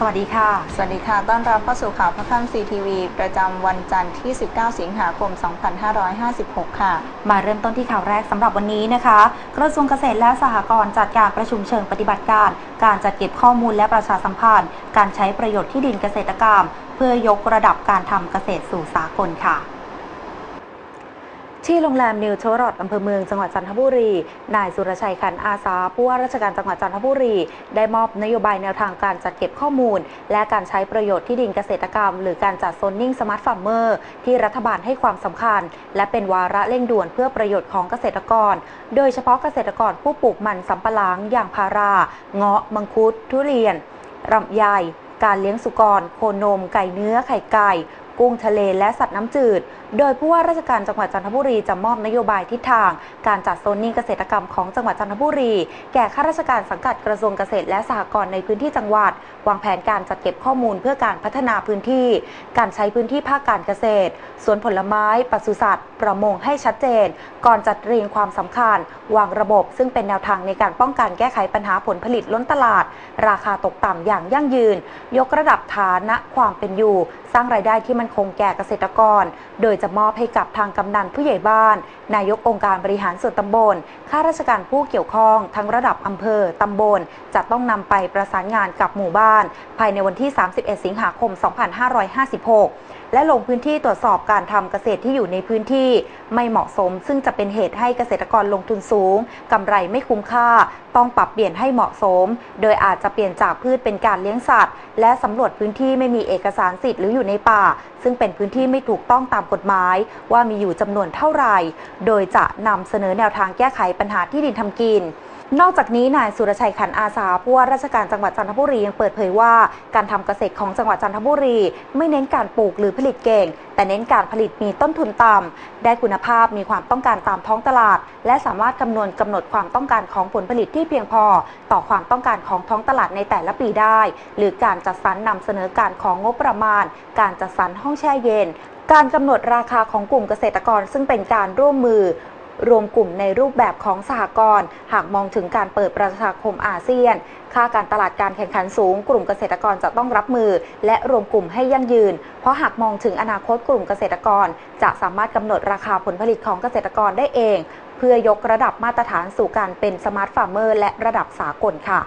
สวัสดีค่ะ สวัสดีค่ะ ต้อนรับเข้าสู่ข่าวพระค่ำซีทีวีประจำวันจันทร์ที่ 19 สิงหาคม 2556 ค่ะ มาเริ่มต้นที่ข่าวแรกสำหรับวันนี้นะคะ กระทรวงเกษตรและสหกรณ์จัดการประชุมเชิงปฏิบัติการ การจัดเก็บข้อมูลและประชาสัมพันธ์ การใช้ประโยชน์ที่ดินเกษตรกรรม เพื่อยกระดับการทำเกษตรสู่สากลค่ะ ที่โรงแรมนิวเทอร์รอดอำเภอเมืองจังหวัดจันทบุรี นายสุรชัยขันอาสาผู้ว่าราชการจังหวัดจันทบุรี ได้มอบนโยบายแนวทางการจัดเก็บข้อมูล และการใช้ประโยชน์ที่ดินเกษตรกรรม หรือการจัดโซนนิ่งสมาร์ทฟาร์มเมอร์ที่รัฐบาลให้ความสำคัญ และเป็นวาระเร่งด่วนเพื่อประโยชน์ของเกษตรกร โดยเฉพาะเกษตรกรผู้ปลูกมันสำปะหลังอย่างพารา เงาะ มังคุด ทุเรียนลำไยการเลี้ยงสุกร โคนม ไก่เนื้อ ไข่ไก่ กุ้งทะเลและสัตว์น้ำจืด โดยผู้ว่าราชการจังหวัดจันทบุรีจะมอบนโยบายทิศทาง การจัดโซนนิ่งเกษตรกรรมของจังหวัดจันทบุรี แก่ข้าราชการสังกัดกระทรวงเกษตรและสหกรณ์ในพื้นที่จังหวัด วางแผนการจัดเก็บข้อมูลเพื่อการพัฒนาพื้นที่ การใช้พื้นที่ภาคการเกษตร สวนผลไม้ปศุสัตว์ ประมงให้ชัดเจน ก่อนจัดเรียงความสำคัญ วางระบบ ซึ่งเป็นแนวทางในการป้องกันแก้ไขปัญหาผลผลิตล้นตลาด ราคาตกต่ำอย่างยั่งยืน ยกระดับฐานะความเป็นอยู่ สร้างรายได้ที่มันคงแก่เกษตรกร โดยจะมอบให้กับทางกำนันผู้ใหญ่บ้าน นายกองค์การบริหารส่วนตำบล ข้าราชการผู้เกี่ยวข้อง ทั้งระดับอำเภอตำบล จะต้องนำไปประสานงานกับหมู่บ้าน ภายในวันที่ 31 สิงหาคม 2556 และลงพื้นที่ตรวจสอบการทำเกษตรที่อยู่ในพื้นที่ ไม่เหมาะสม ซึ่งจะเป็นเหตุให้เกษตรกรลงทุนสูงกำไรไม่คุ้มค่า ต้องปรับเปลี่ยนให้เหมาะสม โดยอาจจะเปลี่ยนจากพืชเป็นการเลี้ยงสัตว์ และสำรวจพื้นที่ไม่มีเอกสารสิทธิ์หรืออยู่ในป่า ซึ่งเป็นพื้นที่ไม่ถูกต้องตามกฎหมาย ว่ามีอยู่จำนวนเท่าไหร่ โดยจะนำเสนอแนวทางแก้ไขปัญหาที่ดินทำกิน นอกจากนี้นายสุรชัยขันอาสาผู้ว่าราชการจังหวัดจันทบุรียังเปิดเผยว่า การทำเกษตรของจังหวัดจันทบุรี ไม่เน้นการปลูกหรือผลิตเก่ง แต่เน้นการผลิตมีต้นทุนต่ำได้คุณภาพมีความต้องการตามท้องตลาด และสามารถคำนวณกำหนดความต้องการของผลผลิตที่เพียงพอ ต่อความต้องการของท้องตลาดในแต่ละปีได้ หรือการจัดสรรนำเสนอการของงบประมาณ การจัดสรรห้องแช่เย็นการกำหนดราคาของกลุ่มเกษตรกรซึ่งเป็นการร่วมมือ รวมกลุ่มในรูปแบบของสหกรณ์หากมองถึงการเปิดประชาคมอาเซียน ค่าการตลาดการแข่งขันสูง กลุ่มเกษตรกรจะต้องรับมือ และรวมกลุ่มให้ยั่งยืน เพราะหากมองถึงอนาคตกลุ่มเกษตรกร จะสามารถกำหนดราคาผลผลิตของเกษตรกรได้เอง เพื่อยกระดับมาตรฐานสู่การเป็นสมาร์ทฟาร์มเมอร์และระดับสากลค่ะ